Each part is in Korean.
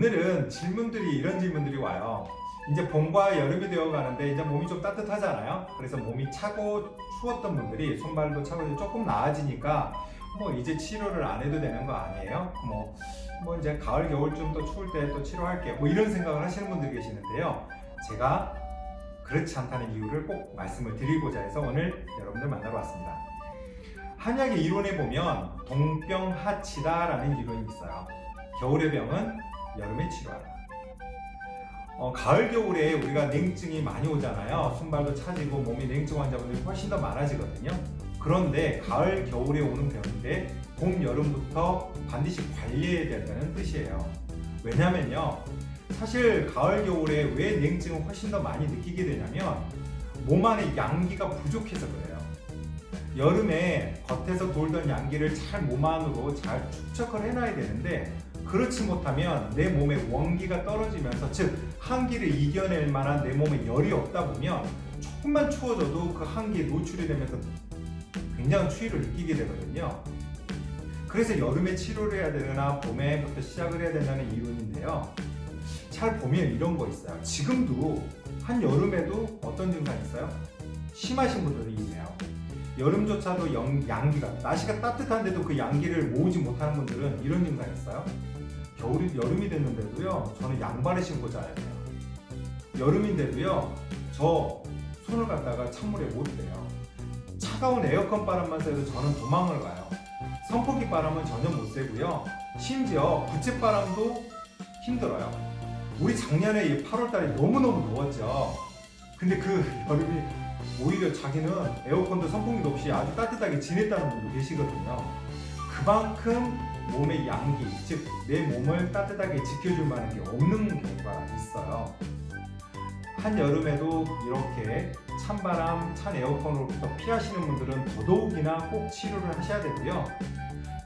오늘은 질문들이 이런 질문들이 와요. 이제 봄과 여름이 되어 가는데 이제 몸이 좀 따뜻하잖아요. 그래서 몸이 차고 추웠던 분들이 손발도 차고 조금 나아지니까 뭐 이제 치료를 안 해도 되는 거 아니에요? 뭐, 뭐 이제 가을 겨울쯤 또 추울 때 또 치료할게 뭐 이런 생각을 하시는 분들이 계시는데요. 제가 그렇지 않다는 이유를 꼭 말씀을 드리고자 해서 오늘 여러분들 만나러 왔습니다. 한약의 이론에 보면 동병하치다라는 이론이 있어요. 겨울의 병은 여름에 치료하라. 어, 가을 겨울에 우리가 냉증이 많이 오잖아요. 손발도 차지고 몸이 냉증 환자분들이 훨씬 더 많아지거든요. 그런데 가을 겨울에 오는 병인데 봄 여름부터 반드시 관리해야 된다는 뜻이에요. 왜냐면요. 사실 가을 겨울에 왜 냉증을 훨씬 더 많이 느끼게 되냐면 몸 안에 양기가 부족해서 그래요. 여름에 겉에서 돌던 양기를 잘 몸 안으로 잘 축적을 해놔야 되는데 그렇지 못하면 내 몸의 원기가 떨어지면서 즉 한기를 이겨낼 만한 내 몸에 열이 없다 보면 조금만 추워져도 그 한기에 노출이 되면서 굉장한 추위를 느끼게 되거든요. 그래서 여름에 치료를 해야 되나 봄에부터 시작을 해야 된다는 이론인데요. 잘 보면 이런 거 있어요. 지금도 한 여름에도 어떤 증상 있어요? 심하신 분들이 있네요. 여름조차도 영- 양기가 날씨가 따뜻한데도 그 양기를 모으지 못하는 분들은 이런 증상 있어요. 겨울이 여름이 됐는데도요. 저는 양발을 신고 자야 돼요. 여름인데도요. 저 손을 갖다가 찬물에 못 대요. 차가운 에어컨 바람만 쐬도 저는 도망을 가요. 선풍기 바람은 전혀 못 쐬고요. 심지어 부채 바람도 힘들어요. 우리 작년에 이 8월달에 너무너무 더웠죠. 근데 그 여름이 오히려 자기는 에어컨도 선풍기도 없이 아주 따뜻하게 지냈다는 분도 계시거든요. 그만큼 몸의 양기, 즉 내 몸을 따뜻하게 지켜줄 만한 게 없는 경우가 있어요. 한 여름에도 이렇게 찬바람, 찬 에어컨으로부터 피하시는 분들은 더더욱이나 꼭 치료를 하셔야 되고요.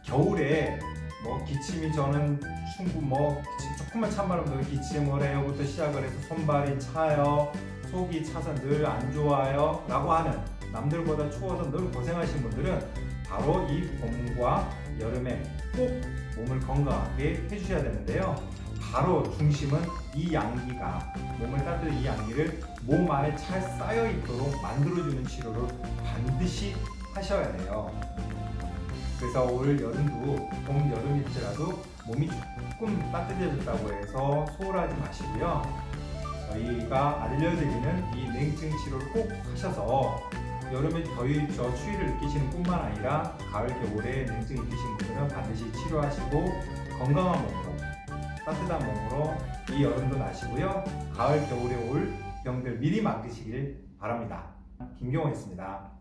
겨울에 뭐 기침이 저는 충분 뭐 기침, 조금만 찬바람도 기침을 해요부터 시작을 해서 손발이 차요, 속이 차서 늘 안 좋아요 라고 하는 남들보다 추워서 늘 고생하신 분들은 바로 이 봄과 여름에 꼭 몸을 건강하게 해주셔야 되는데요. 바로 중심은 이 양기가 몸을 따뜻한 이 양기를 몸 안에 잘 쌓여 있도록 만들어주는 치료를 반드시 하셔야 돼요. 그래서 올 여름도 봄 여름일지라도 몸이 조금 따뜻해졌다고 해서 소홀하지 마시고요. 저희가 알려드리는 이 냉증 치료를 꼭 하셔서 여름에 더위 저 추위를 느끼시는 뿐만 아니라 가을 겨울에 냉증 있으신 분들은 반드시 치료하시고 건강한 몸으로 따뜻한 몸으로 이 여름도 나시고요 가을 겨울에 올 병들 미리 막으시길 바랍니다 김경호였습니다.